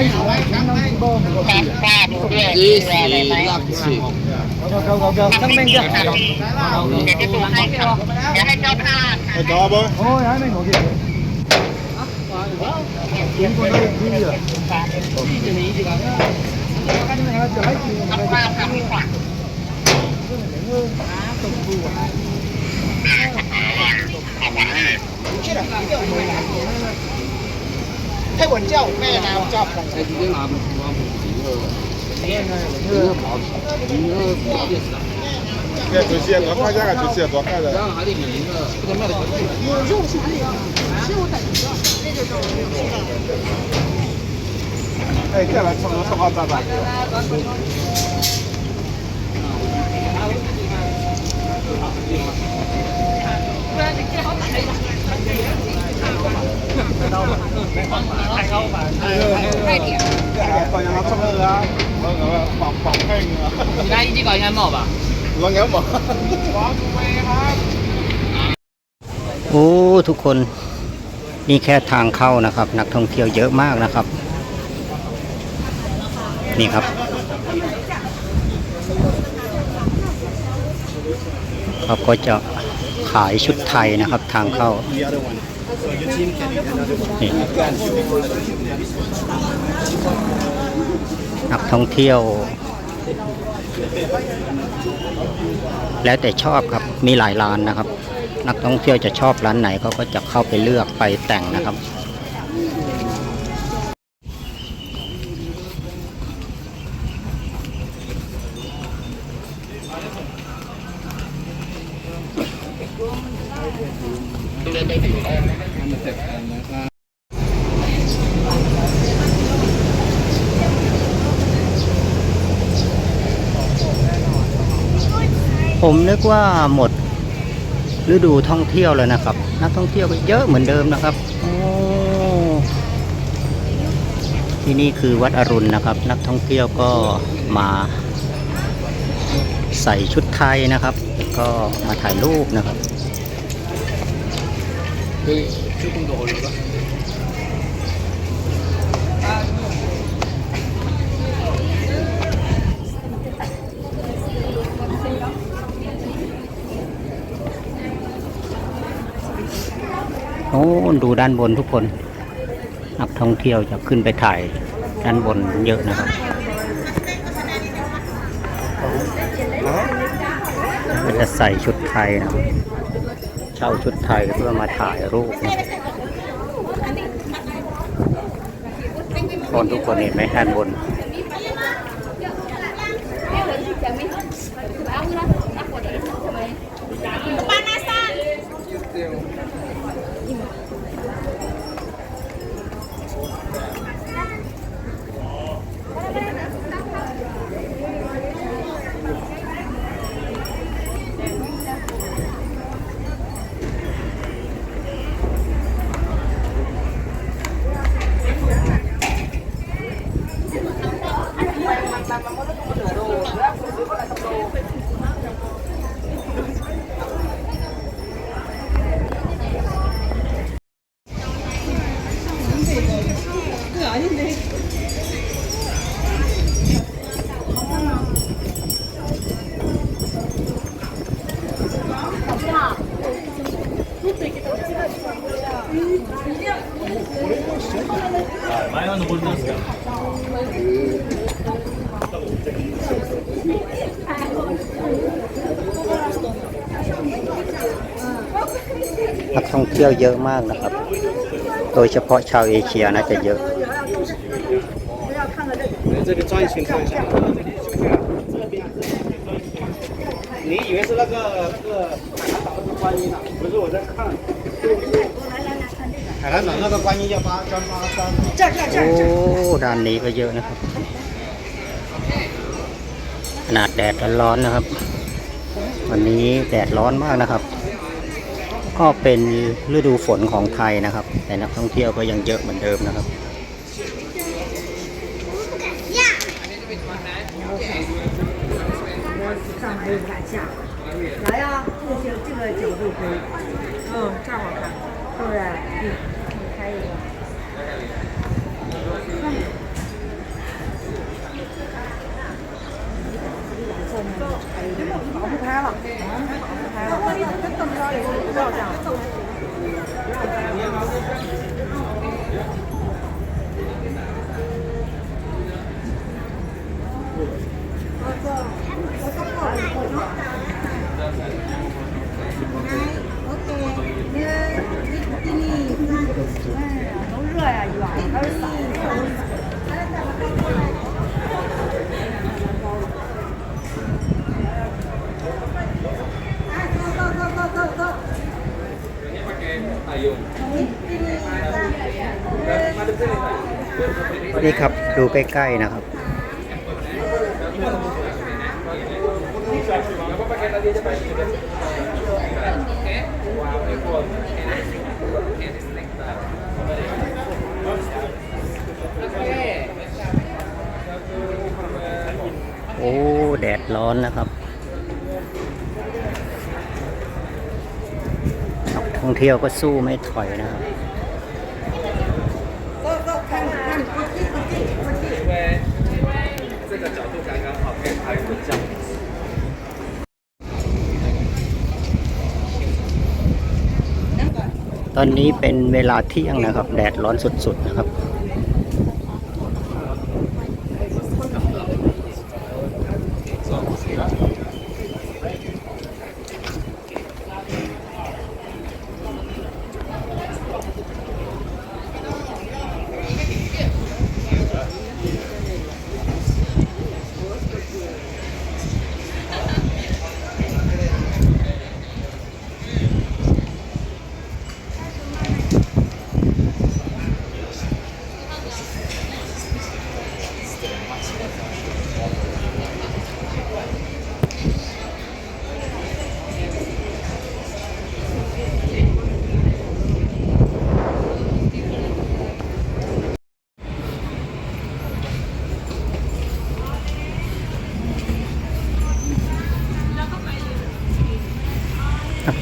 This is Luxury. Căng bên kia. Để cho bơ. Ôi, hai mình ngồi kìa. Kiếm con đâu đi kìa. Chết à? 开玩笑，咩鬧作？你自己鬧唔鬧唔你看水蟹多看点个水蟹多看点。然后还得米零的，不能卖的很贵。有肉啥也有，是我等着，那就是我没有吃的。哎，再来吃吃好咋咋？不然你这好歹。拿一几搞应该冒吧？我眼毛。 โอ้ทุกคนนี่แค่ทางเข้านะครับ นักท่องเที่ยวเยอะมากนะครับ นี่ครับ เขาก็จะขายชุดไทยนะครับ ทางเข้านี่ นักท่องเที่ยว แล้วแต่ชอบครับมีหลายร้านนะครับ นักท่องเที่ยวจะชอบร้านไหนเขาก็จะเข้าไปเลือกไปแต่งนะครับ ผมนึกว่าหมดฤดูท่องเที่ยวแล้วนะครับ นักท่องเที่ยวก็เยอะเหมือนเดิมนะครับโอ้ที่นี่คือวัดอรุณนะครับ นักท่องเที่ยวก็มาใส่ชุดไทยนะครับแล้วก็มาถ่ายรูปนะครับ โอ้ดูด้านบนทุกคน นักท่องเที่ยวจะขึ้นไปถ่ายด้านบนเยอะนะครับก็จะใส่ชุดไทยนะเช่าชุดไทยเพื่อมาถ่ายรูปนะคนทุกคนเห็นไหมด้านบนนั กท่องเที่ยวเยอะมากนะครับ โดยเฉพาะชาวเอเชียนะจะเยอะ 这个转一圈看一下。你以为是那个那个海南岛那个观音啊？不是，我在看。海南岛那个观音要八张八张。这儿这儿 โอ้ด้านนี้ก็เยอะนะครับ ขนาดแดดร้อนๆนะครับ วันนี้แดดร้อนมากนะครับ ก็เป็นฤดูฝนของไทยนะครับ แต่นักท่องเที่ยวก็ยังเยอะเหมือนเดิมนะครับ来呀，这些这个角度可以，嗯，这样好看，是不是？嗯，你开一个。哎，你搞不开了，搞不开。不要这样 นี่ครับดูใกล้ๆนะครับ โอ้ แดดร้อนนะครับ ท่องเที่ยวก็สู้ไม่ถอยนะครับตอนนี้เป็นเวลาเที่ยงนะครับ แดดร้อนสุดๆนะครับ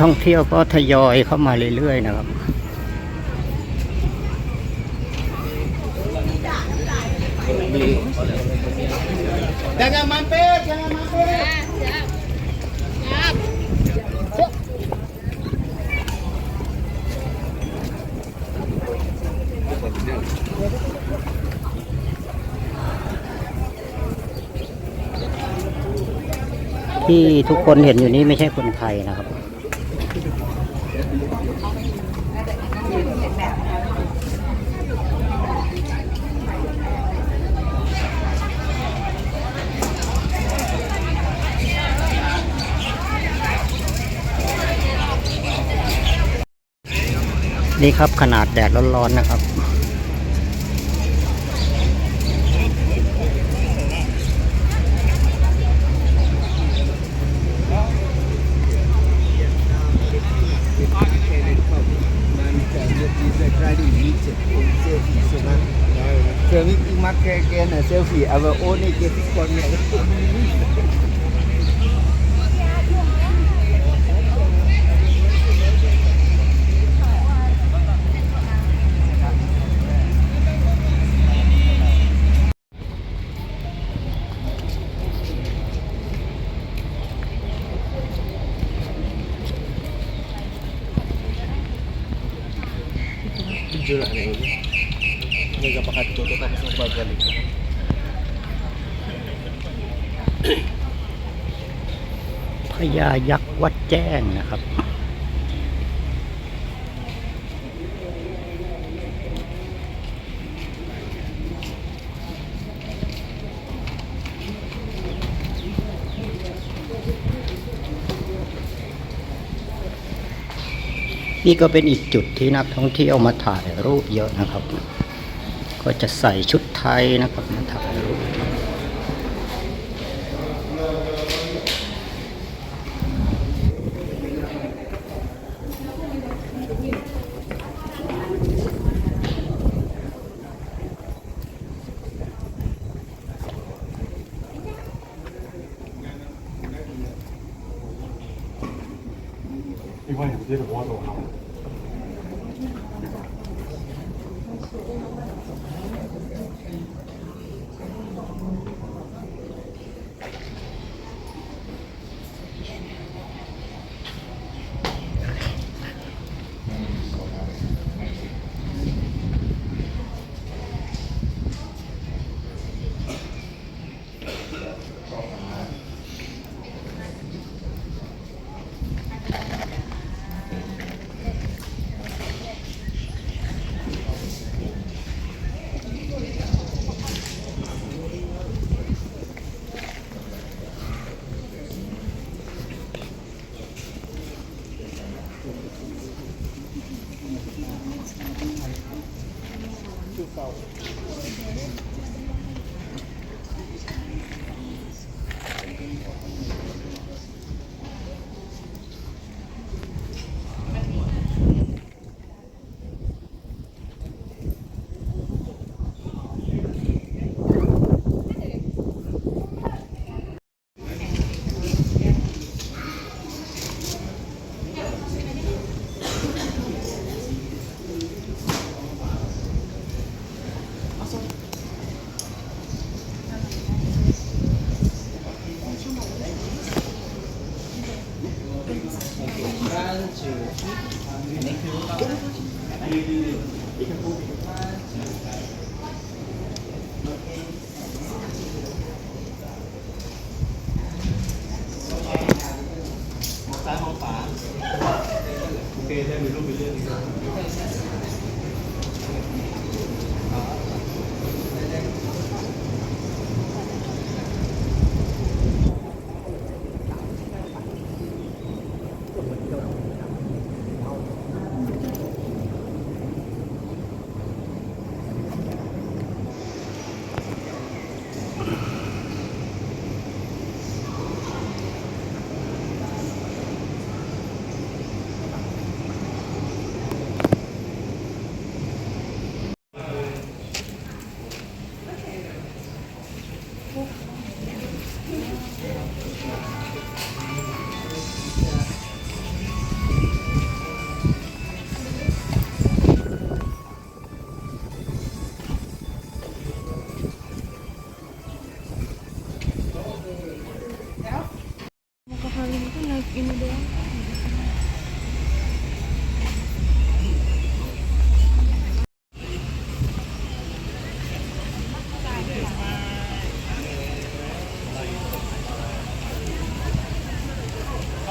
ท่องเที่ยวก็ทยอยเข้ามาเรื่อยๆนะครับ Jangan mampir, jangan mampir. ที่ทุกคนเห็นอยู่นี้ไม่ใช่คนไทยนะครับ นี่ครับขนาดแดดร้อนๆนะครับ Kami makan kena selfie, apa oh ni kita korang ni. พยายักวัดแจ้งนะครับ นี่ก็เป็นอีกจุดที่นักท่องเที่ยวมาถ่ายรูปเยอะนะครับ ก็จะใส่ชุดไทยนะครับมาถ่าย รูปน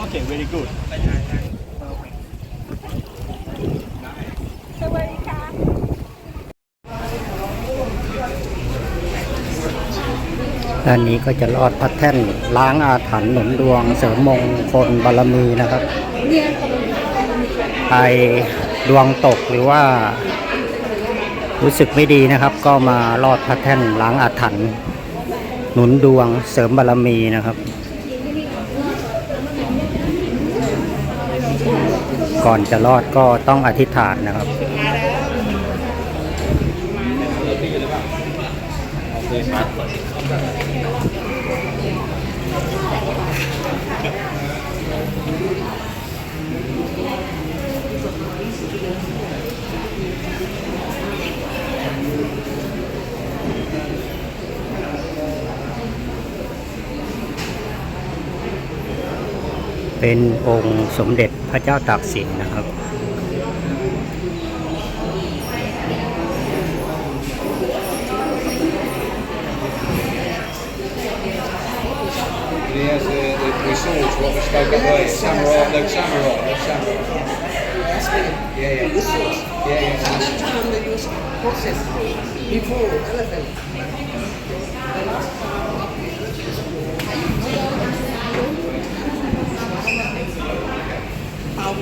Okay, very good. ด้านนี้ก็จะลอดพระแท่นล้างอาถรรพ์หนุนดวงเสริมมงคลบารมีนะครับใครดวงตกหรือว่า รู้สึกไม่ดีนะครับ ก็มาลอดพระแท่นล้างอาถรรพ์หนุนดวงเสริมบารมีนะครับ ก่อนจะรอดก็ต้องอธิษฐานนะครับ เป็นองค์สมเด็จพระเจ้าตากสินนะครับ Det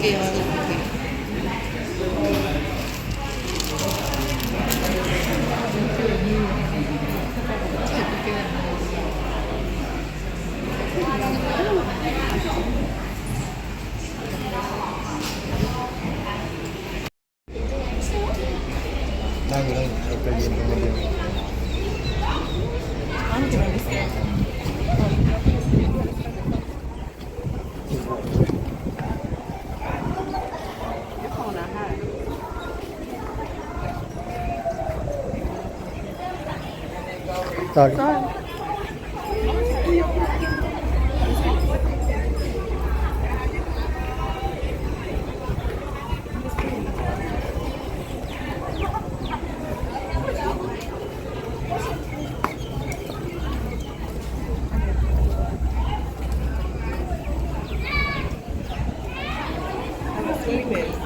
给我的。Sabe? Sabe? Foi mesmo.